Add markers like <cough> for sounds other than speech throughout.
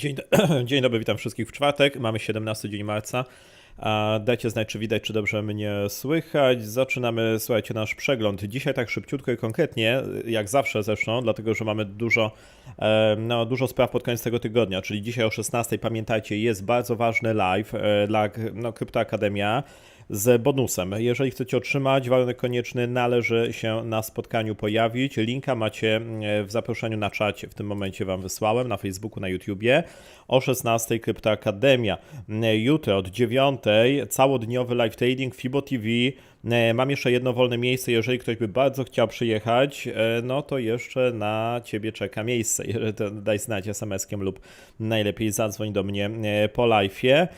Dzień, do... <clears throat> Dzień dobry, witam wszystkich w czwartek. Mamy 17 dzień marca. Dajcie znać, czy widać, czy dobrze mnie słychać. Zaczynamy, słuchajcie, nasz przegląd. Dzisiaj tak szybciutko i konkretnie, jak zawsze zresztą, dlatego że mamy dużo, e, no, dużo spraw pod koniec tego tygodnia, czyli dzisiaj o 16, pamiętajcie, jest bardzo ważny live e, dla no, Kryptoakademia z bonusem. Jeżeli chcecie otrzymać, warunek konieczny należy się na spotkaniu pojawić. Linka macie e, w zaproszeniu na czacie. W tym momencie Wam wysłałem na Facebooku, na YouTubie. O 16 Kryptoakademia. E, Jutro od 9 całodniowy live trading Fibo TV. E, Mam jeszcze jedno wolne miejsce, jeżeli ktoś by bardzo chciał przyjechać, no to jeszcze na Ciebie czeka miejsce. <laughs> Daj znać SMS-kiem lub najlepiej zadzwoń do mnie po live'ie.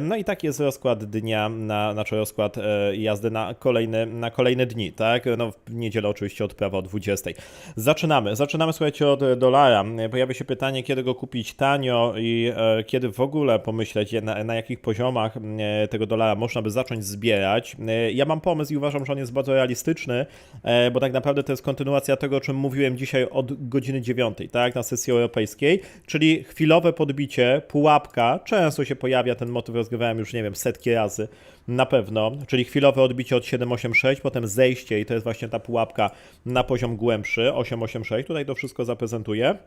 No i taki jest rozkład dnia, na, znaczy rozkład jazdy na kolejne, na kolejne dni, tak? No w niedzielę oczywiście odprawa o 20. Zaczynamy. Zaczynamy, słuchajcie, od dolara. Pojawia się pytanie, kiedy go kupić tanio i kiedy w ogóle pomyśleć, na, na jakich poziomach tego dolara można by zacząć zbierać. Ja mam pomysł i uważam, że on jest bardzo realistyczny, bo tak naprawdę to jest kontynuacja tego, o czym mówiłem dzisiaj od godziny 9, tak? Na sesji europejskiej, czyli chwilowe podbicie, pułapka, często się pojawia ten motyw rozgrywałem już, nie wiem, setki razy na pewno, czyli chwilowe odbicie od 786, potem zejście i to jest właśnie ta pułapka na poziom głębszy 886. Tutaj to wszystko zaprezentuję.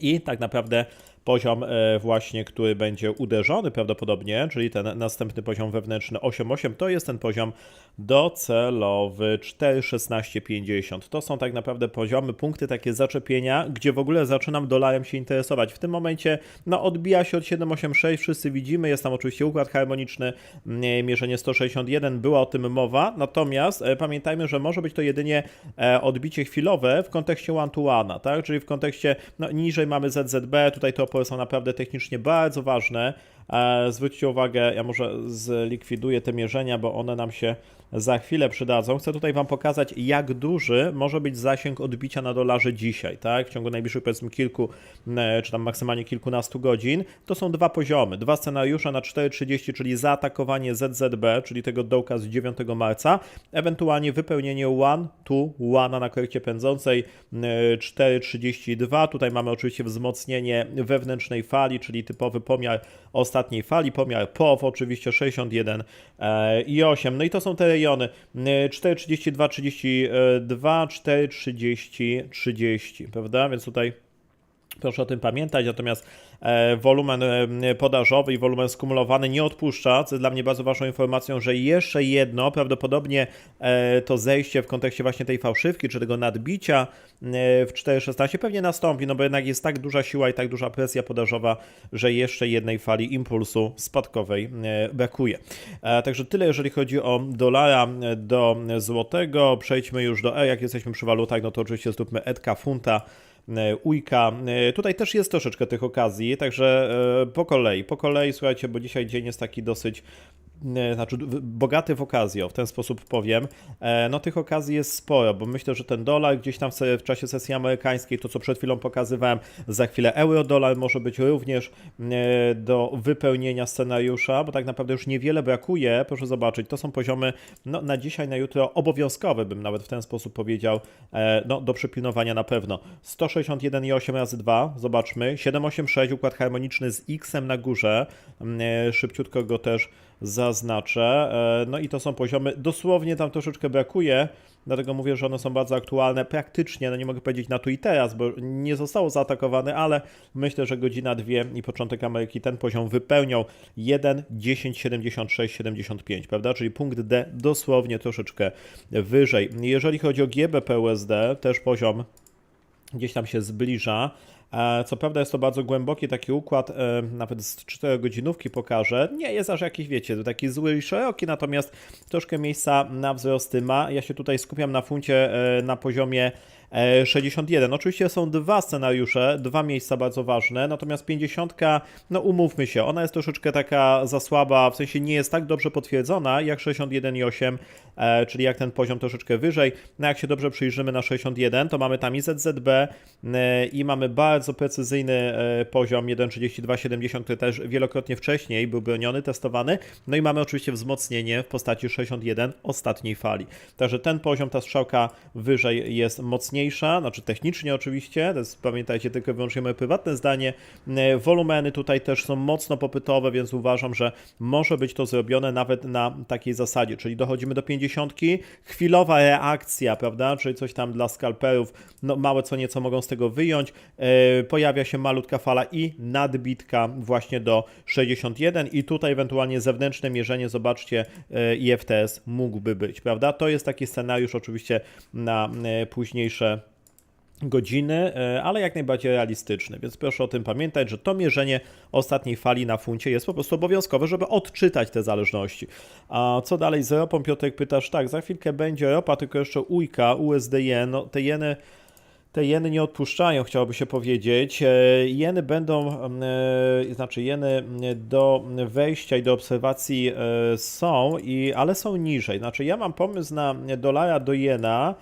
I tak naprawdę poziom właśnie, który będzie uderzony prawdopodobnie, czyli ten następny poziom wewnętrzny 8.8, to jest ten poziom docelowy 4.1650. To są tak naprawdę poziomy, punkty takie zaczepienia, gdzie w ogóle zaczynam dolarem się interesować. W tym momencie no, odbija się od 7.86, wszyscy widzimy, jest tam oczywiście układ harmoniczny, mierzenie 161, była o tym mowa, natomiast pamiętajmy, że może być to jedynie odbicie chwilowe w kontekście one-to-one, tak? czyli w kontekście, no niżej mamy ZZB, tutaj to opory są naprawdę technicznie bardzo ważne. Zwróćcie uwagę, ja może zlikwiduję te mierzenia, bo one nam się za chwilę przydadzą. Chcę tutaj Wam pokazać, jak duży może być zasięg odbicia na dolarze dzisiaj, tak? W ciągu najbliższych powiedzmy kilku, czy tam maksymalnie kilkunastu godzin. To są dwa poziomy, dwa scenariusze na 4.30, czyli zaatakowanie ZZB, czyli tego dołka z 9 marca, ewentualnie wypełnienie one to one na korekcie pędzącej 4.32. Tutaj mamy oczywiście wzmocnienie wewnętrznej fali, czyli typowy pomiar ostatniej fali, pomiar POW oczywiście 61 i 8. No i to są te rejony 4,32, 32, 4,30, 30, prawda? Więc tutaj proszę o tym pamiętać, natomiast e, wolumen e, podażowy i wolumen skumulowany nie odpuszcza, co jest dla mnie bardzo ważną informacją, że jeszcze jedno, prawdopodobnie e, to zejście w kontekście właśnie tej fałszywki, czy tego nadbicia e, w 4,16 pewnie nastąpi, no bo jednak jest tak duża siła i tak duża presja podażowa, że jeszcze jednej fali impulsu spadkowej e, brakuje. E, także tyle, jeżeli chodzi o dolara do złotego. Przejdźmy już do E, jak jesteśmy przy walutach, no to oczywiście zróbmy Edka, funta, Ujka. Tutaj też jest troszeczkę tych okazji, także po kolei, po kolei, słuchajcie, bo dzisiaj dzień jest taki dosyć znaczy bogaty w okazję, w ten sposób powiem, no tych okazji jest sporo, bo myślę, że ten dolar gdzieś tam w czasie sesji amerykańskiej, to co przed chwilą pokazywałem, za chwilę euro-dolar może być również do wypełnienia scenariusza, bo tak naprawdę już niewiele brakuje, proszę zobaczyć, to są poziomy no, na dzisiaj, na jutro obowiązkowe, bym nawet w ten sposób powiedział, no do przypilnowania na pewno. 161,8 razy 2, zobaczmy, 786, układ harmoniczny z X na górze, szybciutko go też zaznaczę. No i to są poziomy, dosłownie tam troszeczkę brakuje, dlatego mówię, że one są bardzo aktualne praktycznie, no nie mogę powiedzieć na tu i teraz, bo nie zostało zaatakowane, ale myślę, że godzina, dwie i początek Ameryki ten poziom wypełnią 1, 10, 76, 75, prawda? Czyli punkt D dosłownie troszeczkę wyżej. Jeżeli chodzi o GBP-USD, też poziom gdzieś tam się zbliża. Co prawda jest to bardzo głęboki taki układ, nawet z 4 godzinówki pokażę. Nie jest aż jakiś, wiecie, taki zły i szeroki, natomiast troszkę miejsca na wzrosty ma. Ja się tutaj skupiam na funcie na poziomie 61. Oczywiście są dwa scenariusze, dwa miejsca bardzo ważne, natomiast 50, no umówmy się, ona jest troszeczkę taka za słaba, w sensie nie jest tak dobrze potwierdzona jak 61,8, czyli jak ten poziom troszeczkę wyżej. No jak się dobrze przyjrzymy na 61, to mamy tam i ZZB i mamy bardzo precyzyjny poziom 1,3270, który też wielokrotnie wcześniej był broniony, testowany. No i mamy oczywiście wzmocnienie w postaci 61 ostatniej fali. Także ten poziom, ta strzałka wyżej jest mocniejsza mocniejsza, znaczy technicznie oczywiście, to jest, pamiętajcie, tylko wyłącznie moje prywatne zdanie. E, Wolumeny tutaj też są mocno popytowe, więc uważam, że może być to zrobione nawet na takiej zasadzie, czyli dochodzimy do 50, chwilowa reakcja, prawda, czyli coś tam dla skalperów, no małe co nieco mogą z tego wyjąć, e, pojawia się malutka fala i nadbitka właśnie do 61 i tutaj ewentualnie zewnętrzne mierzenie, zobaczcie, e, IFTS mógłby być, prawda, to jest taki scenariusz oczywiście na późniejsze godziny, e, ale jak najbardziej realistyczny, więc proszę o tym pamiętać, że to mierzenie ostatniej fali na funcie jest po prostu obowiązkowe, żeby odczytać te zależności. A co dalej z ropą? Piotrek pytasz, tak, za chwilkę będzie ropa, tylko jeszcze ujka, USD-jen, no te jeny te jeny nie odpuszczają, chciałoby się powiedzieć. E, Jeny będą, e, znaczy jeny do wejścia i do obserwacji są, i, ale są niżej. Znaczy ja mam pomysł na dolara do jena,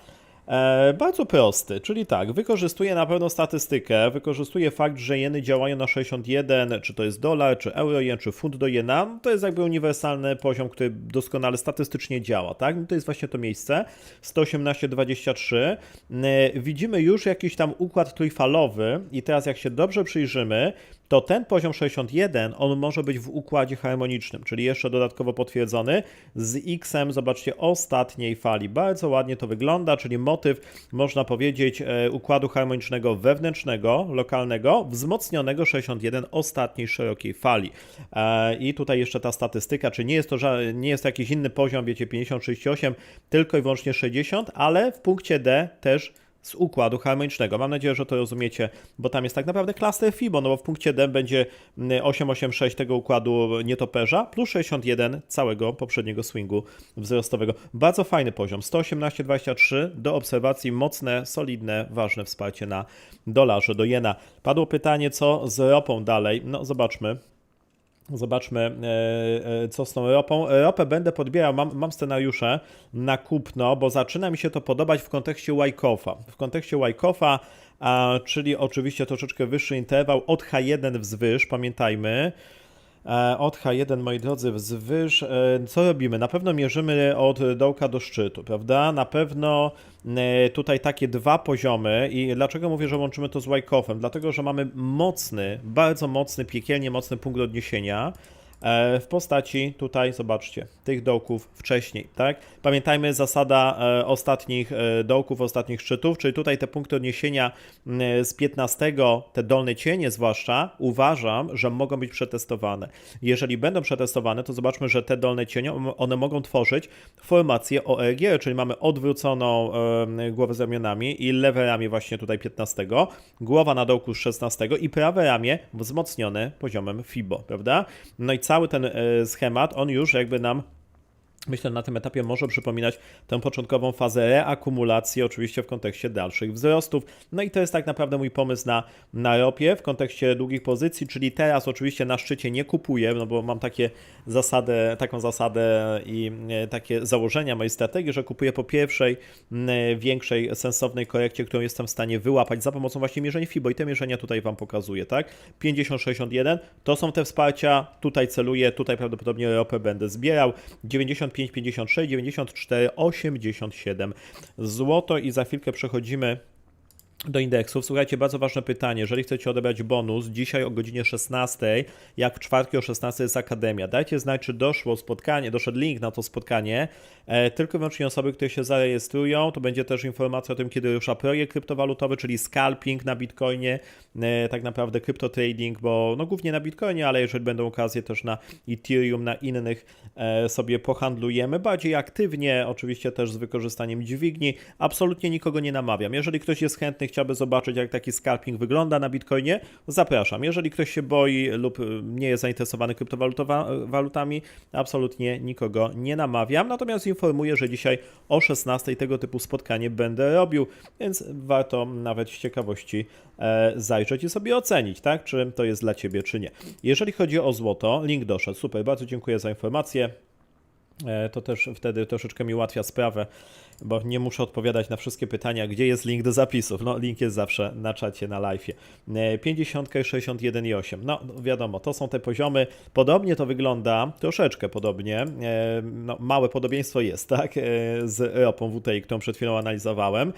bardzo prosty, czyli tak, wykorzystuję na pewno statystykę, wykorzystuję fakt, że jeny działają na 61, czy to jest dolar, czy euro jen, czy funt do jena, to jest jakby uniwersalny poziom, który doskonale statystycznie działa, tak? To jest właśnie to miejsce, 118,23. E, widzimy już jakiś tam układ trójfalowy i teraz jak się dobrze przyjrzymy, to ten poziom 61, on może być w układzie harmonicznym, czyli jeszcze dodatkowo potwierdzony z X-em, zobaczcie, ostatniej fali. Bardzo ładnie to wygląda, czyli motyw, można powiedzieć, e, układu harmonicznego wewnętrznego, lokalnego, wzmocnionego 61 ostatniej szerokiej fali. E, I tutaj jeszcze ta statystyka, czy nie jest to, nie jest to jakiś inny poziom, wiecie, 50, 68, tylko i wyłącznie 60, ale w punkcie D też z układu harmonicznego. Mam nadzieję, że to rozumiecie, bo tam jest tak naprawdę klaster FIBO, no bo w punkcie D będzie 886 tego układu nietoperza plus 61 całego poprzedniego swingu wzrostowego. Bardzo fajny poziom, 118,23 do obserwacji, mocne, solidne, ważne wsparcie na dolarze, do jena. Padło pytanie, co z ropą dalej? No zobaczmy. Zobaczmy, e, e, co z tą ropą. Ropę będę podbierał, mam, mam scenariusze na kupno, bo zaczyna mi się to podobać w kontekście Wyckofa. W kontekście Wyckofa, czyli oczywiście troszeczkę wyższy interwał od H1 wzwyż, pamiętajmy. E, od H1, moi drodzy, wzwyż. Co robimy? Na pewno mierzymy od dołka do szczytu, prawda? Na pewno tutaj takie dwa poziomy i dlaczego mówię, że łączymy to z Wyckoffem? Dlatego, że mamy mocny, bardzo mocny, piekielnie mocny punkt odniesienia E, w postaci tutaj, zobaczcie, tych dołków wcześniej, tak? Pamiętajmy zasada e, ostatnich e, dołków, ostatnich szczytów, czyli tutaj te punkty odniesienia z 15, te dolne cienie zwłaszcza, uważam, że mogą być przetestowane. Jeżeli będą przetestowane, to zobaczmy, że te dolne cienie, one mogą tworzyć formację ORG, czyli mamy odwróconą głowę z ramionami i lewe ramię właśnie tutaj 15, głowa na dołku z 16 i prawe ramię wzmocnione poziomem FIBO, prawda? No i cały cały ten e, schemat, on już jakby nam Myślę, na tym etapie może przypominać tę początkową fazę reakumulacji, oczywiście w kontekście dalszych wzrostów. No i to jest tak naprawdę mój pomysł na, na ropie w kontekście długich pozycji, czyli teraz oczywiście na szczycie nie kupuję, no bo mam takie zasadę, taką zasadę i e, takie założenia mojej strategii, że kupuję po pierwszej większej, sensownej korekcie, którą jestem w stanie wyłapać za pomocą właśnie mierzeń FIBO i te mierzenia tutaj Wam pokazuję, tak? 50-61 to są te wsparcia, tutaj celuję, tutaj prawdopodobnie ropę będę zbierał, 90 56, 94, 87 złoto i za chwilkę przechodzimy do indeksów. Słuchajcie, bardzo ważne pytanie. Jeżeli chcecie odebrać bonus, dzisiaj o godzinie 16, jak w czwartki o 16 jest Akademia. Dajcie znać, czy doszło spotkanie, doszedł link na to spotkanie. E, tylko wyłącznie osoby, które się zarejestrują. To będzie też informacja o tym, kiedy rusza projekt kryptowalutowy, czyli scalping na Bitcoinie, e, tak naprawdę kryptotrading, bo no głównie na Bitcoinie, ale jeżeli będą okazje też na Ethereum, na innych e, sobie pohandlujemy bardziej aktywnie, oczywiście też z wykorzystaniem dźwigni. Absolutnie nikogo nie namawiam. Jeżeli ktoś jest chętny, chciałby zobaczyć, jak taki scalping wygląda na Bitcoinie, zapraszam. Jeżeli ktoś się boi lub nie jest zainteresowany kryptowalutami, absolutnie nikogo nie namawiam. Natomiast informuję, że dzisiaj o 16 tego typu spotkanie będę robił, więc warto nawet z ciekawości e, zajrzeć i sobie ocenić, tak, czy to jest dla Ciebie, czy nie. Jeżeli chodzi o złoto, link doszedł. Super, bardzo dziękuję za informację. E, To też wtedy troszeczkę mi ułatwia sprawę, bo nie muszę odpowiadać na wszystkie pytania, gdzie jest link do zapisów. No, link jest zawsze na czacie, na live. 50, 61 i 8. No, wiadomo, to są te poziomy. Podobnie to wygląda, troszeczkę podobnie. E, No, małe podobieństwo jest, tak? E, Z ropą WTI, którą przed chwilą analizowałem.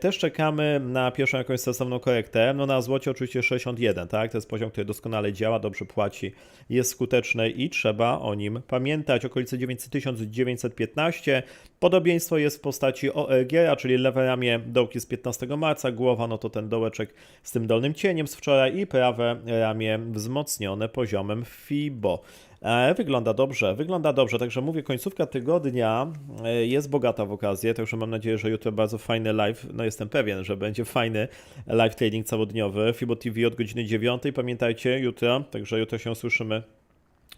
Też czekamy na pierwszą jakąś sensowną korektę. No, na złocie oczywiście 61, tak? To jest poziom, który doskonale działa, dobrze płaci, jest skuteczny i trzeba o nim pamiętać. Okolice 900 1915. Podobieństwo jest w postaci ORG, a czyli lewe ramię dołki z 15 marca, głowa no to ten dołeczek z tym dolnym cieniem z wczoraj i prawe ramię wzmocnione poziomem FIBO. E, Wygląda dobrze, wygląda dobrze, także mówię, końcówka tygodnia e, jest bogata w okazję, także mam nadzieję, że jutro bardzo fajny live, no jestem pewien, że będzie fajny live trading całodniowy, FIBO TV od godziny 9, pamiętajcie, jutro, także jutro się słyszymy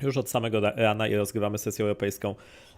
już od samego ra- rana i rozgrywamy sesję europejską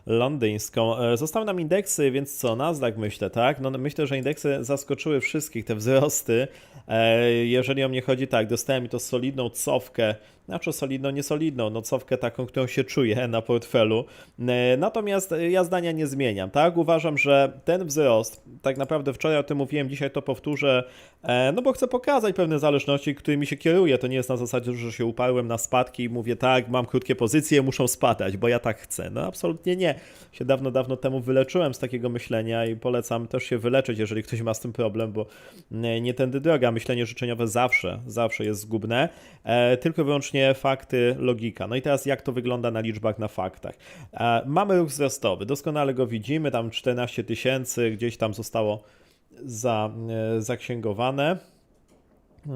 londyńską. E, Zostały nam indeksy, więc co, Nasdaq myślę, tak? No myślę, że indeksy zaskoczyły wszystkich, te wzrosty. E, Jeżeli o mnie chodzi, tak, dostałem mi to solidną cofkę, znaczy solidną, niesolidną, no cofkę taką, którą się czuję na portfelu. E, Natomiast ja zdania nie zmieniam, tak? Uważam, że ten wzrost, tak naprawdę wczoraj o tym mówiłem, dzisiaj to powtórzę, e, no bo chcę pokazać pewne zależności, którymi się kieruję. To nie jest na zasadzie, że się uparłem na spadki i mówię tak, mam krótkie pozycje, muszą spadać, bo ja tak chcę. No absolutnie nie. Się dawno, dawno temu wyleczyłem z takiego myślenia i polecam też się wyleczyć, jeżeli ktoś ma z tym problem, bo nie, nie tędy droga. Myślenie życzeniowe zawsze, zawsze jest zgubne. E, tylko wyłącznie fakty, logika. No i teraz jak to wygląda na liczbach, na faktach. E, mamy ruch wzrostowy, doskonale go widzimy, tam 14 tysięcy gdzieś tam zostało za, e, zaksięgowane.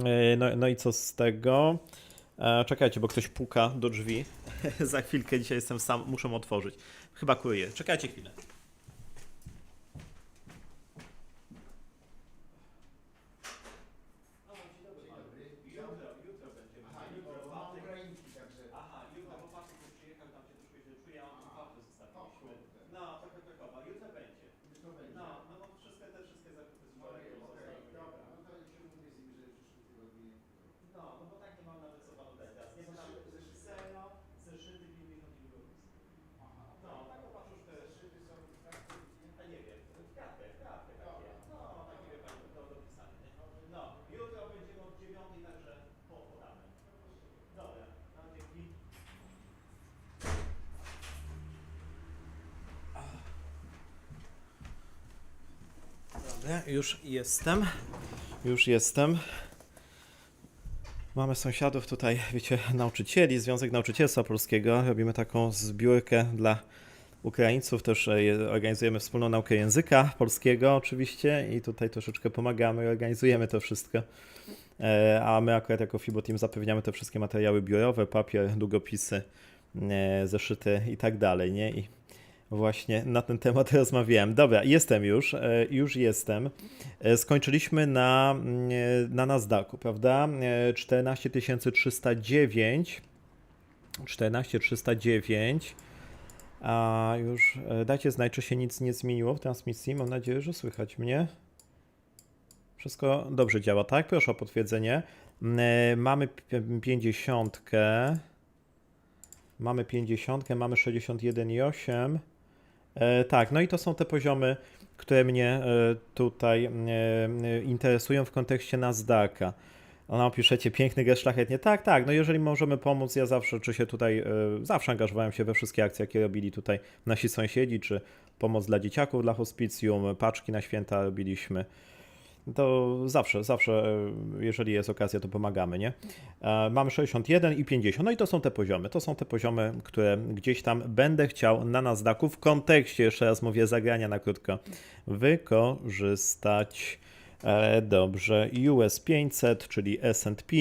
E, No, no i co z tego? Czekajcie, bo ktoś puka do drzwi. <laughs> Za chwilkę dzisiaj jestem sam, muszę otworzyć. Chyba kurier. Czekajcie chwilę. Aha, jutro, bo pan tu przyjechał, tam się troszkę źle czuje, a on tu papy zostawiliśmy. No, trochę pekowa. Jutro będzie. No, no bo wszystkie te wszystkie zakupy z wczoraj No, no bo tak nie mam nawet co panu dać teraz. Nie znam zero, zeszyty, 50 i długopis. No, tak opatrzuszkę. Zeszyty są A nie wiem, kratkę, kratkę takie. No, takie wie pani, do, do pisania, nie? No, jutro będziemy od 9, także po podamy. Dobra, no dzięki. Już jestem. Już jestem. Mamy sąsiadów tutaj, wiecie, nauczycieli, Związek Nauczycielstwa Polskiego. Robimy taką zbiórkę dla Ukraińców, też e, je- organizujemy wspólną naukę języka polskiego oczywiście i tutaj troszeczkę pomagamy, organizujemy to wszystko. E, A my akurat jako FIBO Team zapewniamy te wszystkie materiały biurowe, papier, długopisy, e, zeszyty i tak dalej, nie? I właśnie na ten temat <laughs> rozmawiałem. Dobra, jestem już, e, już jestem. E, Skończyliśmy na, mm, na Nasdaqu, prawda? E, 14309. 14309. A już dajcie znać, czy się nic nie zmieniło w transmisji. Mam nadzieję, że słychać mnie. Wszystko dobrze działa, tak? Proszę o potwierdzenie. Mm, Mamy pi- 50. Mamy 50, mamy 61,8. E, tak, no i to są te poziomy, które mnie e, tutaj e, interesują w kontekście Nasdaqa. Ona piszecie piękny gest szlachetnie. Tak, tak, no jeżeli możemy pomóc, ja zawsze, czy się tutaj, zawsze angażowałem się we wszystkie akcje, jakie robili tutaj nasi sąsiedzi, czy pomoc dla dzieciaków, dla hospicjum, paczki na święta robiliśmy. To zawsze, zawsze, jeżeli jest okazja, to pomagamy, nie? E, Mamy 61 i 50. No i to są te poziomy. To są te poziomy, które gdzieś tam będę chciał na Nasdaqu w kontekście, jeszcze raz mówię, zagrania na krótko, wykorzystać. E, Dobrze, US 500, czyli S&P.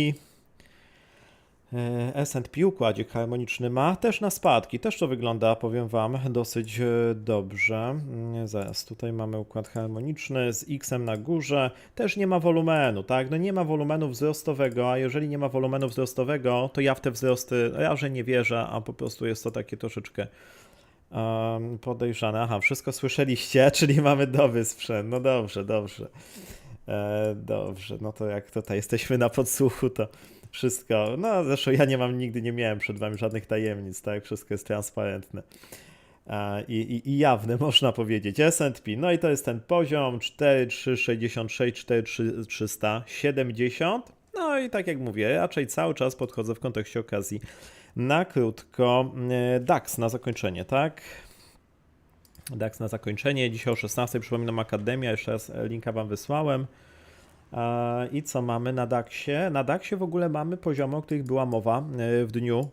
E, S&P układzik harmoniczny ma też na spadki. Też to wygląda, powiem Wam, dosyć e, dobrze. Mm, Zaraz, tutaj mamy układ harmoniczny z X-em na górze. Też nie ma wolumenu, tak? No nie ma wolumenu wzrostowego, a jeżeli nie ma wolumenu wzrostowego, to ja w te wzrosty raczej nie wierzę, a po prostu jest to takie troszeczkę um, podejrzane. Aha, wszystko słyszeliście, <laughs> czyli mamy dobry sprzęt. No dobrze, dobrze. E, dobrze, no to jak tutaj jesteśmy na podsłuchu, to wszystko. No zresztą ja nie mam, nigdy nie miałem przed wami żadnych tajemnic, tak? Wszystko jest transparentne. i, i, i jawny, <laughs> można powiedzieć. S&P, no i to jest ten poziom 4366, 4370. No i tak jak mówię, raczej cały czas podchodzę w kontekście okazji na krótko. E, DAX na zakończenie, tak? DAX na zakończenie. Dzisiaj o 16 przypominam Akademia, jeszcze raz linka Wam wysłałem. I co mamy na DAXie? Na DAXie w ogóle mamy poziomy, o których była mowa e, w dniu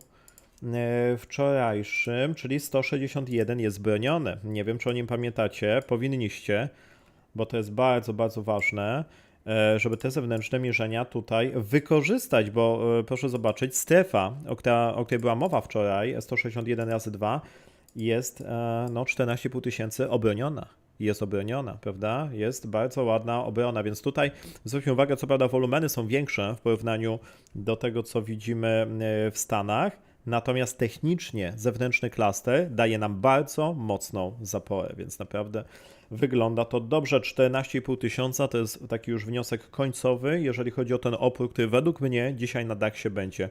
e, wczorajszym, czyli 161 jest broniony. Nie wiem, czy o nim pamiętacie, powinniście, bo to jest bardzo, bardzo ważne, e, żeby te zewnętrzne mierzenia tutaj wykorzystać, bo proszę zobaczyć, strefa, o, o której była mowa wczoraj, 161 razy 2, jest no 14,5 tysięcy obroniona. Jest obroniona, prawda? Jest bardzo ładna obrona, więc tutaj zwróćmy uwagę, co prawda wolumeny są większe w porównaniu do tego, co widzimy e, w Stanach, natomiast technicznie zewnętrzny klaster daje nam bardzo mocną zaporę, więc naprawdę wygląda to dobrze. 14,5 tysiąca to jest taki już wniosek końcowy, jeżeli chodzi o ten opór, który według mnie dzisiaj na DAXie będzie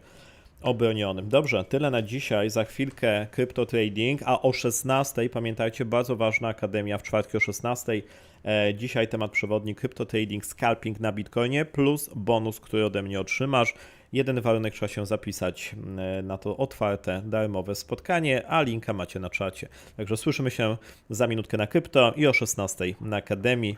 obronionym. Dobrze, tyle na dzisiaj. Za chwilkę Crypto Trading, a o 16 pamiętajcie, bardzo ważna akademia w czwartki o 16. E, dzisiaj temat przewodni Crypto Trading, scalping na Bitcoinie plus bonus, który ode mnie otrzymasz. Jeden warunek trzeba się zapisać e, na to otwarte, darmowe spotkanie, a linka macie na czacie. Także słyszymy się za minutkę na krypto i o 16 na Akademii.